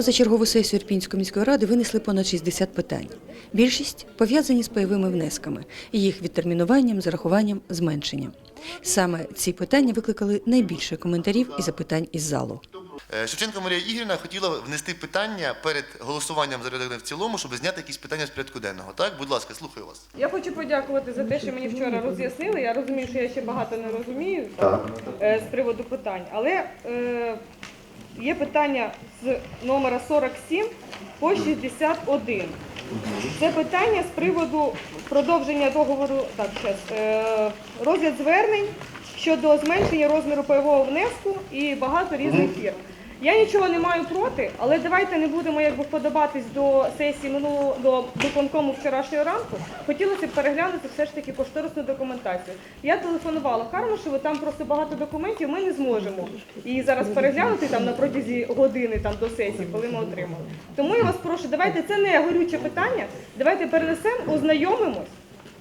Позачергову сесію Ірпінської міської ради винесли понад 60 питань. Більшість пов'язані з пайовими внесками, їх відтермінуванням, зарахуванням, зменшенням. Саме ці питання викликали найбільше коментарів і запитань із залу. Е, Шевченко Марія Ігорівна хотіла внести питання перед голосуванням за порядок в цілому, щоб зняти якісь питання з порядку денного. Так, будь ласка, слухаю вас. Я хочу подякувати за те, що мені вчора роз'яснили. Я розумію, що я ще багато не розумію е, з приводу питань, але е, є питання з номера 47 по 61. Це питання з приводу продовження договору. Так, щас, е, розгляд звернень щодо зменшення розміру пайового внеску і багато різних фірм. Я нічого не маю проти, але давайте не будемо якби вподобатись до сесії минулого до виконкому вчорашнього ранку. Хотілося б переглянути все ж таки кошторисну документацію. Я телефонувала Хармашеву, там просто багато документів. Ми не зможемо її зараз переглянути там на протязі години там до сесії, коли ми отримали. Тому я вас прошу, давайте це не горюче питання. Давайте перенесемо, ознайомимось.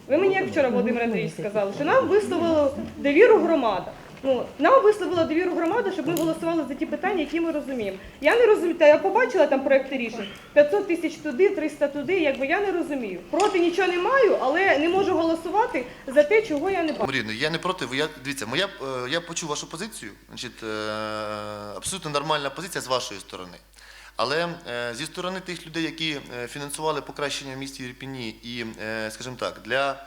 Ви мені як вчора Володимир Андрійович сказали, що нам висловили довіру громада. Ну, нам висловила довіру громада, щоб ми голосували за ті питання, які ми розуміємо. Я не розумію, я побачила там проекти рішень 500 тисяч туди, 300 туди, якби я не розумію. Проти нічого не маю, але не можу голосувати за те, чого я не бачу. Маріно, я не проти. Я, дивіться, моя, е, я почув вашу позицію. Значить, е, абсолютно нормальна позиція з вашої сторони. Але е, зі сторони тих людей, які фінансували покращення в місті Ірпіні і, скажімо так, для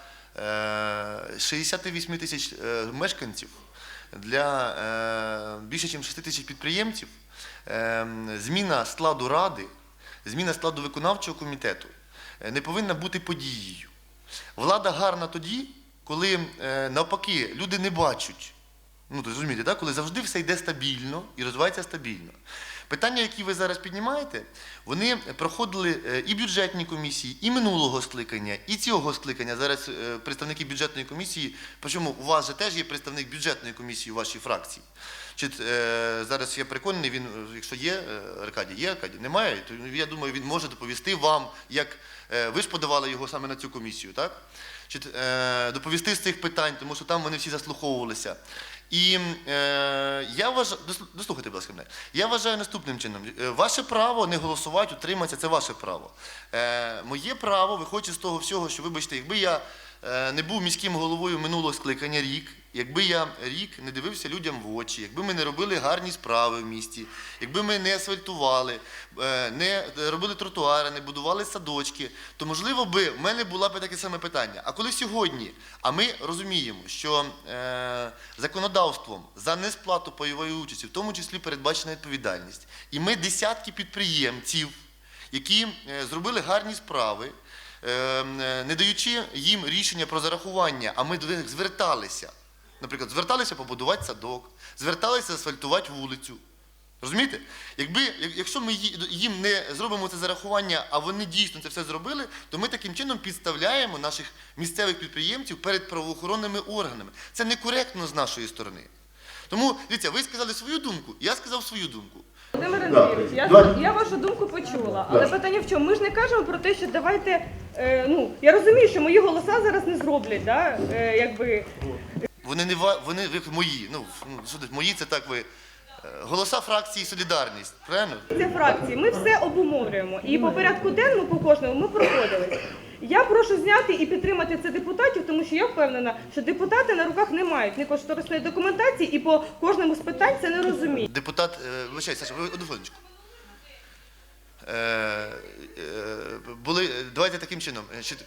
е, 68 тисяч мешканців, для е, більше ніж 6 тисяч підприємців, е, зміна складу ради, зміна складу виконавчого комітету е, не повинна бути подією. Влада гарна тоді, коли навпаки люди не бачать. Ну, то розумієте, так? коли завжди все йде стабільно і розвивається стабільно. Питання, які ви зараз піднімаєте, вони проходили е, і бюджетні комісії, і минулого скликання, і цього скликання. Зараз е, представники бюджетної комісії, причому у вас же теж є представник бюджетної комісії у вашій фракції. Чи, е, зараз я переконаний, він, якщо є Аркадій, є Аркадій, немає, то я думаю, він може доповісти вам, як ви ж подавали його саме на цю комісію, так? Чи, доповісти з цих питань, тому що там вони всі заслуховувалися. І е, я вважаю, дослу- дослухайте, будь ласка, мене. Я вважаю наступним чином. Е, Ваше право не голосувати, утриматися, це ваше право. Е, моє право виходить з того всього, що, вибачте, якби я не був міським головою минулого скликання рік, якби я рік не дивився людям в очі, якби ми не робили гарні справи в місті, якби ми не асфальтували, е, не робили тротуари, не будували садочки, то можливо би в мене була б таке саме питання. А коли сьогодні, а ми розуміємо, що е, законодавством за несплату пайової участі, в тому числі передбачена відповідальність, і ми десятки підприємців, які е, зробили гарні справи, е, е, не даючи їм рішення про зарахування, а ми до них зверталися. Наприклад, зверталися побудувати садок, зверталися асфальтувати вулицю. Розумієте? Якби, якщо ми їм не зробимо це зарахування, а вони дійсно це все зробили, то ми таким чином підставляємо наших місцевих підприємців перед правоохоронними органами. Це некоректно з нашої сторони. Тому, дивіться, ви сказали свою думку, я сказав свою думку. Володимир Андрійович, я, я вашу думку почула, але питання в чому? Ми ж не кажемо про те, що давайте. Е, ну, я розумію, що мої голоса зараз не зроблять, да? е, якби Вони не ва- вони ви мої. Ну, ну, що мої це так ви. е, Голоса фракції Солідарність, правильно? Це фракції. Ми все обумовлюємо. І по порядку денному по кожному ми проходили. Я прошу зняти і підтримати це депутатів, тому що я впевнена, що депутати на руках не мають ні кошторисної документації і по кожному з питань це не розуміють. Депутат, е, вибачай, Саша, ви одну хвилиночку. Е, е, були, давайте таким чином.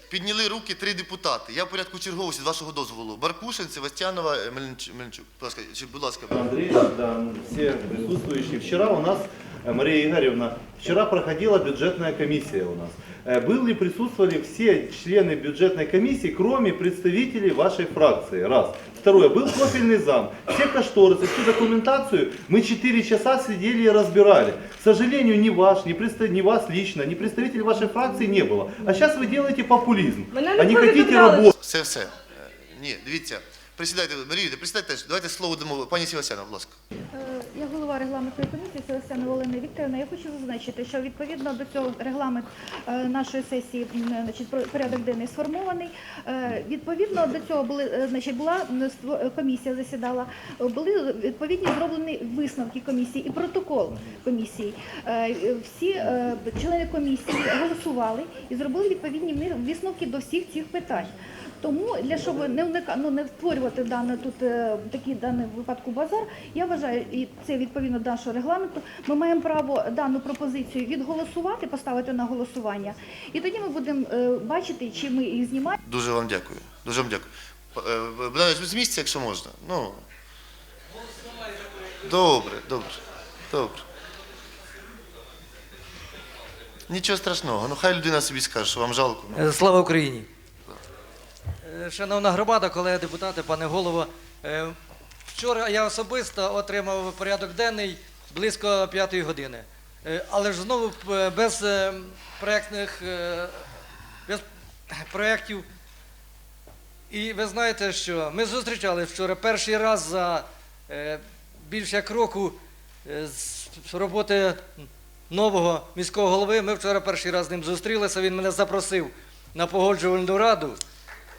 Підняли руки три депутати. Я в порядку черговості з вашого дозволу. Баркушин, Севастьянова, е, Мельнич- Мельничук. Будь ласка. Андрей, да, да, все присутствующие. Вчера у нас, Мария Игоревна, вчера проходила бюджетная комиссия у нас. Э, Были, присутствовали все члены бюджетной комиссии, кроме представителей вашей фракции. Раз. Второе, был профильный зам. Все кошторисы, всю документацию мы 4 часа сидели и разбирали. К сожалению, ни ваш, ни, представ- ни вас лично, ни представителей вашей фракции не было. А сейчас вы делаете популизм. Мене А не не хотите повідомляли, работать. Все, все. Е, Ні, дивіться. Присідайте, Марія, присідайте теж. Давайте слово дамо пані Севастьянова, будь ласка. Е, Я голова регламентної комісії Селестяна Олена Вікторівна. Я хочу зазначити, що відповідно до цього регламент е, нашої сесії, значить, про- порядок денний сформований. Е, Відповідно до цього були, е, значить, була комісія засідала, е, були відповідні зроблені висновки комісії і протокол комісії. Е, Всі е, члени комісії голосували і зробили відповідні висновки до всіх цих питань. Тому для щоб не уника, ну, не створювати дане тут е, такий даний випадку базар, я вважаю, і це відповідно до нашого регламенту. Ми маємо право дану пропозицію відголосувати, поставити на голосування, і тоді ми будемо е, бачити, чи ми їх знімаємо. Дуже вам дякую. Дуже вам дякую. П- е, Богданович, з місця, якщо можна. Ну. Добре, добре, добре. Нічого страшного. Ну хай людина собі скаже, що вам жалко. Ну, Слава Україні! Е, Шановна громада, колеги депутати, пане голово. е, Вчора я особисто отримав порядок денний близько п'ятої години. Е, Але ж знову без проєктних, без проєктів. І ви знаєте, що ми зустрічали вчора перший раз за більше як року з роботи нового міського голови. Ми вчора перший раз з ним зустрілися. Він мене запросив на погоджувальну раду.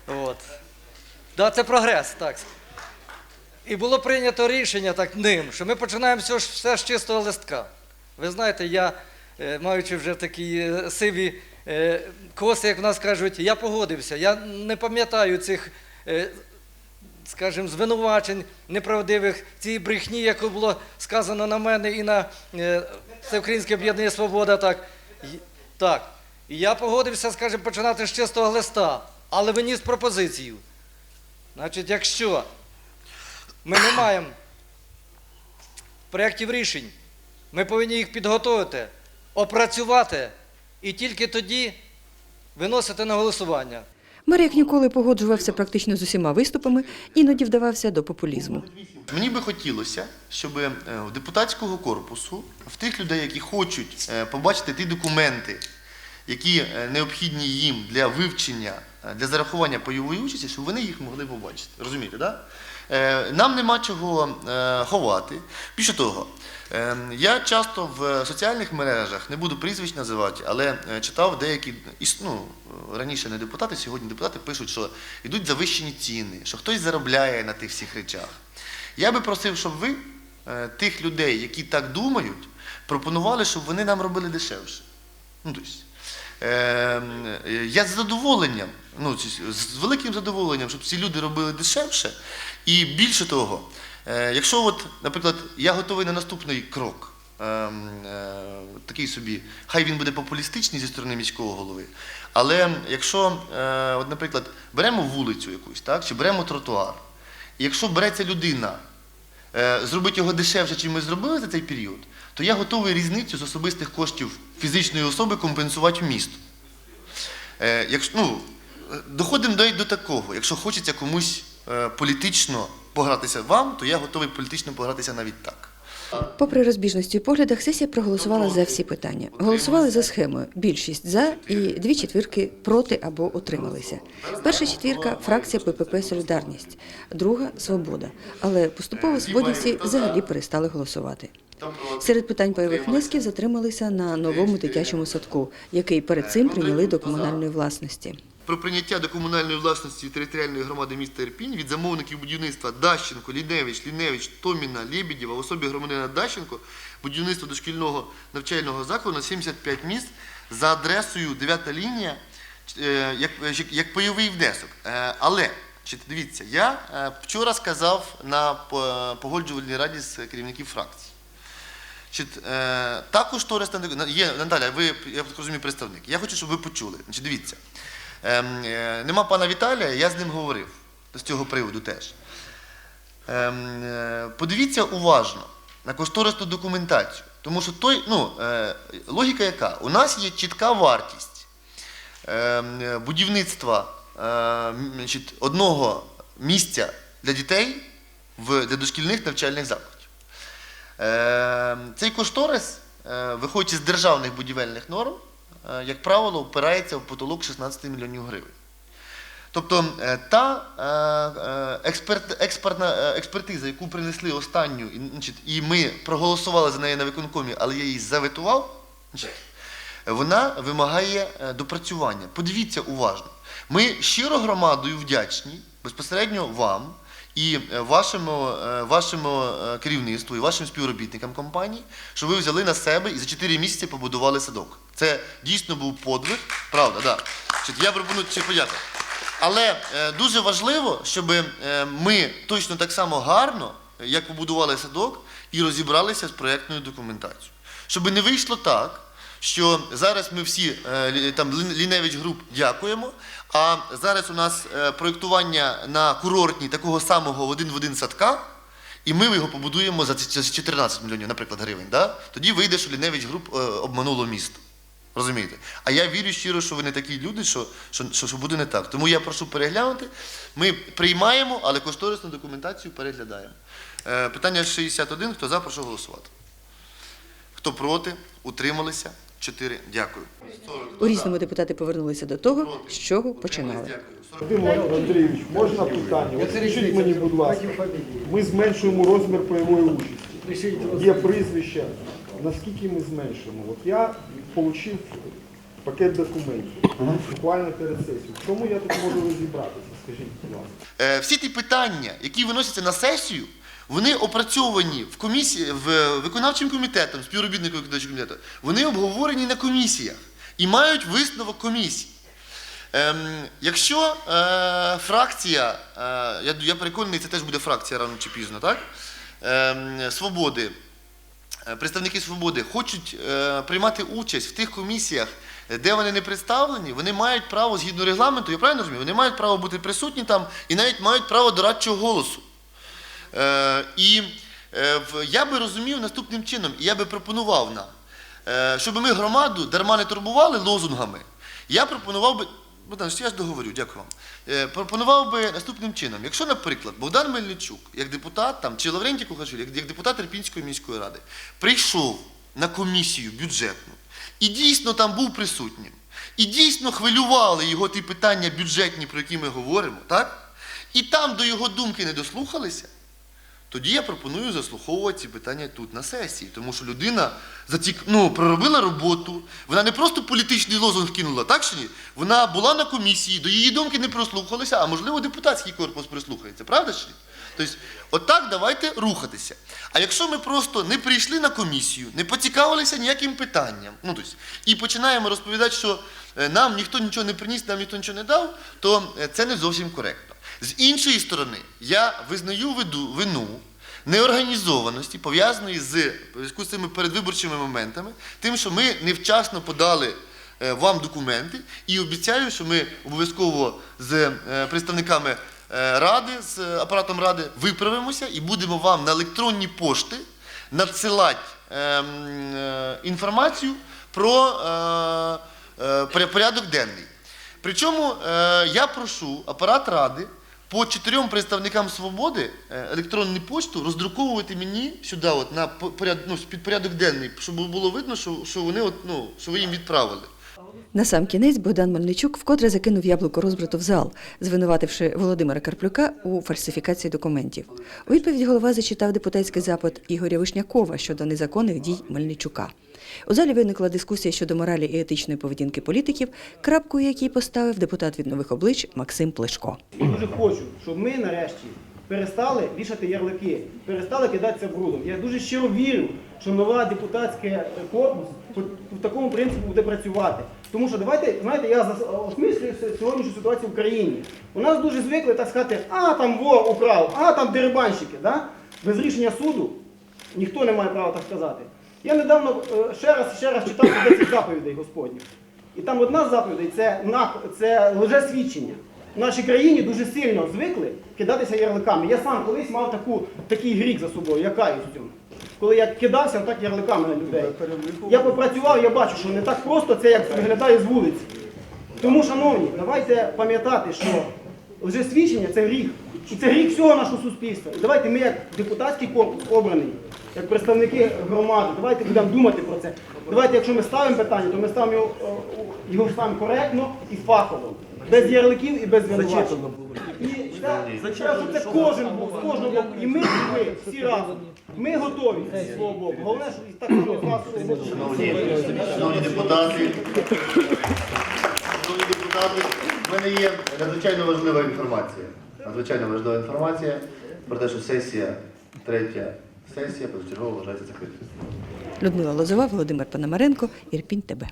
От. Да, це прогрес, так. І було прийнято рішення так ним, що ми починаємо все, все з чистого листка. Ви знаєте, я, е, маючи вже такі е, сиві е, коси, як в нас кажуть, я погодився. Я не пам'ятаю цих, скажімо, звинувачень неправдивих, цієї брехні, яку було сказано на мене і на Всеукраїнське об'єднання Свобода. Так. Так. І я погодився, скажімо, починати з чистого листа, але виніс пропозицію. Значить, якщо ми не маємо проєктів рішень, ми повинні їх підготувати, опрацювати і тільки тоді виносити на голосування. Мер, як ніколи, погоджувався практично з усіма виступами, іноді вдавався до популізму. Мені би хотілося, щоб е, в депутатського корпусу, в тих людей, які хочуть е, побачити ті документи, які е, необхідні їм для вивчення, е, для зарахування пайової участі, щоб вони їх могли побачити. Розумієте, да? Е, Нам нема чого ховати. Більше того, я часто в соціальних мережах, не буду прізвищ називати, але читав деякі ну, раніше не депутати, сьогодні депутати пишуть, що йдуть завищені ціни, що хтось заробляє на тих всіх речах. Я би просив, щоб ви тих людей, які так думають, пропонували, щоб вони нам робили дешевше. Ну, тобто, я з задоволенням, ну, з великим задоволенням, щоб ці люди робили дешевше. І більше того, е, якщо, от, наприклад, я готовий на наступний крок, ем, е, такий собі, хай він буде популістичний зі сторони міського голови. Але якщо, е, от, наприклад, беремо вулицю якусь, так, чи беремо тротуар, і якщо береться людина, зробити його дешевше, чим ми зробили за цей період, то я готовий різницю з особистих коштів фізичної особи компенсувати в місто. Е, якщо, ну, е, доходимо до, до такого. Якщо хочеться комусь е, політично погратися вам, то я готовий політично погратися навіть так. Попри розбіжності у поглядах, сесія проголосувала за всі питання. Голосували за схемою. Більшість за і дві четвірки проти або утрималися. Перша четвірка фракція ППП Солідарність, друга Свобода. Але поступово свободівці взагалі перестали голосувати. Серед питань пайових внесків затрималися на новому дитячому садку, який перед цим прийняли до комунальної власності. Про прийняття до комунальної власності територіальної громади міста Ірпінь від замовників будівництва Дащенко, Ліневич, Ліневич, Томіна, Лєбідєва в особі громадянина Дащенко будівництво дошкільного навчального закладу на 75 місць за адресою 9 лінія е, як, як внесок. Е, Але дивіться, я е, вчора сказав на погоджувальній раді з керівників фракцій. Також Торис є Наталя, ви я так розумію, представник. Я хочу, щоб ви почули. Дивіться, нема пана Віталія, я з ним говорив з цього приводу теж. Ем, е, подивіться уважно на кошторисну документацію. Тому що той, ну, е, логіка яка? У нас є чітка вартість ем, е, будівництва е, значить, одного місця для дітей для дошкільних навчальних закладів. Е, Цей кошторис, е, виходячи з державних будівельних норм, е, як правило, впирається в потолок 16 мільйонів гривень. Тобто е, та е, е, експерт, експертна е, експертиза, яку принесли останню, і, ми проголосували за неї на виконкомі, але я її заветував, вона вимагає е, допрацювання. Подивіться уважно. Ми щиро громадою вдячні безпосередньо вам і е, вашому, е, вашому е, керівництву і вашим співробітникам компанії, що ви взяли на себе і за 4 місяці побудували садок. Це дійсно був подвиг, правда, да. Я пропоную чи подякувати. Але дуже важливо, щоб ми точно так само гарно, як побудували садок, і розібралися з проєктною документацією. Щоб не вийшло так, що зараз ми всі е, там Ліневич груп дякуємо. А зараз у нас е, проєктування на курортній такого самого один в один садка, і ми його побудуємо за 14 мільйонів, наприклад, гривень. Да? Тоді вийде, що Ліневич груп е, обмануло місто. Розумієте? А я вірю щиро, що ви не такі люди, що, що, що буде не так. Тому я прошу переглянути. Ми приймаємо, але кошторисну документацію переглядаємо. Е, питання 61. Хто за, прошу голосувати. Хто проти, утрималися? Чотири. Дякую. У різному депутати повернулися до того, з чого починали. Дякую. Андрійович, можна питання? От скажіть мені, будь ласка, ми зменшуємо розмір пайової участі. Є прізвища. Наскільки ми зменшуємо? От я отримав пакет документів буквально перед сесією. В чому я тут можу розібратися? Скажіть, будь ласка. Е, всі ті питання, які виносяться на сесію, вони опрацьовані в комісії, в виконавчим комітетом, співробітником виконавчого комітету, вони обговорені на комісіях і мають висновок комісії. Ем, якщо е, фракція, е, я, я переконаний, це теж буде фракція рано чи пізно, так? Ем, свободи, е, представники свободи хочуть е, приймати участь в тих комісіях, е, де вони не представлені, вони мають право згідно регламенту, я правильно розумію, вони мають право бути присутні там і навіть мають право дорадчого голосу. Е, і е, я би розумів наступним чином, і я би пропонував нам, е, щоб ми громаду дарма не турбували лозунгами, я пропонував би. Богдан, я ж договорю, дякую вам. Пропонував би наступним чином. Якщо, наприклад, Богдан Мельничук, як депутат, там, чи Лаврентій Кухашвіль, як, депутат Ірпінської міської ради, прийшов на комісію бюджетну і дійсно там був присутнім, і дійсно хвилювали його ті питання бюджетні, про які ми говоримо, так? І там до його думки не дослухалися, тоді я пропоную заслуховувати ці питання тут на сесії, тому що людина затік, ну, проробила роботу, вона не просто політичний лозунг кинула, так чи ні? Вона була на комісії, до її думки не прослухалися, а можливо депутатський корпус прислухається, правда чи ні? Тобто, отак давайте рухатися. А якщо ми просто не прийшли на комісію, не поцікавилися ніяким питанням, ну, тобто, і починаємо розповідати, що е, нам ніхто нічого не приніс, нам ніхто нічого не дав, то е, це не зовсім коректно. З іншої сторони, я визнаю вину неорганізованості, пов'язаної з зв'язку з цими передвиборчими моментами, тим, що ми невчасно подали е, вам документи, і обіцяю, що ми обов'язково з е, представниками е, ради, з апаратом ради виправимося і будемо вам на електронні пошти надсилати інформацію про порядок денний. Причому я прошу апарат ради по чотирьом представникам свободи е, електронну пошту роздруковувати мені сюди, от, на по- поряд, ну, під порядок денний, щоб було видно, що, що вони от, ну, що ви їм відправили. На сам кінець Богдан Мельничук вкотре закинув яблуко розбрату в зал, звинувативши Володимира Карплюка у фальсифікації документів. У відповідь голова зачитав депутатський запит Ігоря Вишнякова щодо незаконних дій Мельничука. У залі виникла дискусія щодо моралі і етичної поведінки політиків, крапкою якій поставив депутат від нових облич Максим Плешко. Я дуже хочу, щоб ми нарешті перестали вішати ярлики, перестали кидатися брудом. Я дуже щиро вірю, що нова депутатська корпус по такому принципу буде працювати. Тому що давайте, знаєте, я осмислюю сьогоднішню ситуацію в країні. У нас дуже звикли так сказати, а там вор украв, а там дерибанщики. Да? Без рішення суду ніхто не має права так сказати. Я недавно е, ще раз ще раз читав 10 заповідей Господніх. І там одна з заповідей це, це лжесвідчення. В нашій країні дуже сильно звикли кидатися ярликами. Я сам колись мав таку, такий гріх за собою, я каюсь в цьому. Коли я кидався так ярликами на людей. Я попрацював, я бачу, що не так просто це як виглядає з вулиці. Тому, шановні, давайте пам'ятати, що лжесвідчення це гріх. І це гріх всього нашого суспільства. І давайте ми, як депутатський корпус обраний, як представники громади, давайте будемо думати про це. Давайте, якщо ми ставимо питання, то ми ставимо його, е, його ставимо коректно і фахово. без ярликів і без звинувачень. І це, це, це кожен був, з кожного боку. І ми, і ви, всі разом. Ми готові зі свого боку. Головне, що і так що з нашого боку. Шановні, шановні депутати, шановні депутати, в мене є надзвичайно важлива інформація. Надзвичайно важлива інформація про те, що сесія, третя сесія позачергова вважається закритою. Людмила Лозова, Володимир Пономаренко, Ірпінь ТБ.